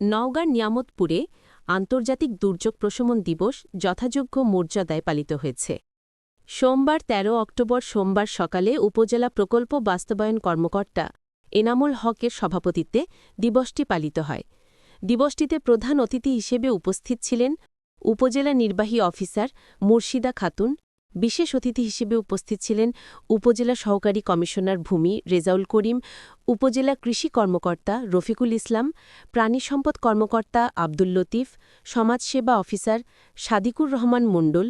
নওগাঁর নিয়ামতপুরে আন্তর্জাতিক দুর্যোগ প্রশমন দিবস যথাযোগ্য মর্যাদায় পালিত হয়েছে। সোমবার ১৩ অক্টোবর সোমবার সকালে উপজেলা প্রকল্প বাস্তবায়ন কর্মকর্তা এনামুল হকের সভাপতিত্বে দিবসটি পালিত হয়। দিবসটিতে প্রধান অতিথি হিসেবে উপস্থিত ছিলেন উপজেলা নির্বাহী অফিসার মুর্শিদা খাতুন বিশেষ অতিথি হিসেবে উপস্থিত ছিলেন উপজেলা সহকারী কমিশনার ভূমি রেজাউল করিম, উপজেলা কৃষি কর্মকর্তা রফিকুল ইসলাম, প্রাণী সম্পদ কর্মকর্তা আব্দুল লতিফ সমাজসেবা অফিসার সাদিকুর রহমান মণ্ডল,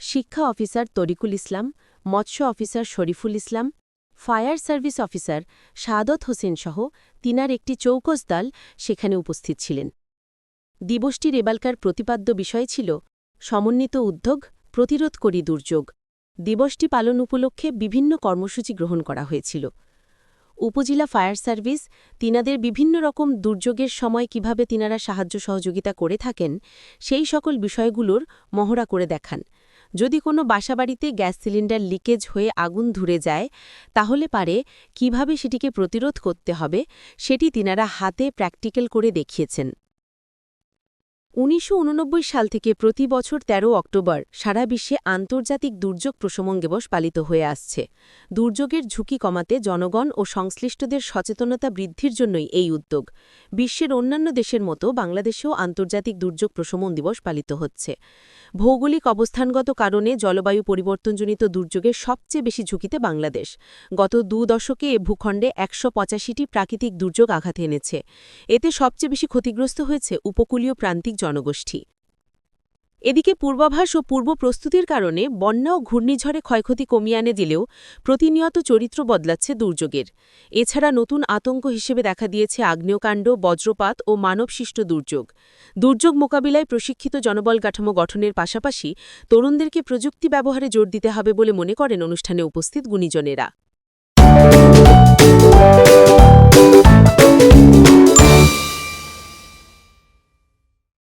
শিক্ষা অফিসার তরিকুল ইসলাম, মৎস্য officer Shariful Islam, fire service officer Shahadat Hossain সহ তিনার একটি চৌকস দল সেখানে উপস্থিত ছিলেন। দিবসটির এবালকার প্রতিপাদ্য বিষয় ছিল সমন্বিত উদ্যোগ প্রতিরোধ করি দুর্যোগ। দিবসটি পালন উপলক্ষে বিভিন্ন কর্মসূচি গ্রহণ করা হয়েছিল। উপজেলা ফায়ার সার্ভিস, তিনাদের বিভিন্ন রকম দুর্যোগের সময় কীভাবে তিনারা সাহায্য সহযোগিতা করে থাকেন, সেই সকল বিষয়গুলোর মহড়া করে দেখান। যদি কোনো বাসাবাড়িতে গ্যাস সিলিন্ডার লিকেজ হয়ে আগুন ধরে যায়, তাহলে পারে কীভাবে সেটিকে প্রতিরোধ করতে হবে, সেটি তিনারা হাতে প্র্যাকটিক্যাল করে দেখিয়েছেন। উনিশশো উননব্বই সাল থেকে প্রতি বছর ১৩ অক্টোবর সারা বিশ্বে আন্তর্জাতিক দুর্যোগ প্রশমন দিবস পালিত হয়ে আসছে। দুর্যোগের ঝুঁকি কমাতে জনগণ ও সংশ্লিষ্টদের সচেতনতা বৃদ্ধির জন্যই এই উদ্যোগ। বিশ্বের অন্যান্য দেশের মতো বাংলাদেশেও আন্তর্জাতিক দুর্যোগ প্রশমন দিবস পালিত হচ্ছে। ভৌগোলিক অবস্থানগত কারণে জলবায়ু পরিবর্তনজনিত দুর্যোগের সবচেয়ে বেশি ঝুঁকিতে বাংলাদেশ। গত দু দশকে এ ভূখণ্ডে একশো পঁচাশিটি প্রাকৃতিক দুর্যোগ আঘাত এনেছে। এতে সবচেয়ে বেশি ক্ষতিগ্রস্ত হয়েছে উপকূলীয় প্রান্তিক জনগোষ্ঠী। এদিকে পূর্বাভাস ও পূর্ব প্রস্তুতির কারণে বন্যা ও ঘূর্ণিঝড়ে ক্ষয়ক্ষতি কমিয়ে আনে দিলেও প্রতিনিয়ত চরিত্র বদলাচ্ছে দুর্যোগের। এছাড়া নতুন আতঙ্ক হিসেবে দেখা দিয়েছে আগ্নেয়কাণ্ড, বজ্রপাত ও মানবসৃষ্ট দুর্যোগ। দুর্যোগ মোকাবিলায় প্রশিক্ষিত জনবল কাঠামো গঠনের পাশাপাশি তরুণদেরকে প্রযুক্তি ব্যবহারে জোর দিতে হবে বলে মনে করেন অনুষ্ঠানে উপস্থিত গুণীজনেরা।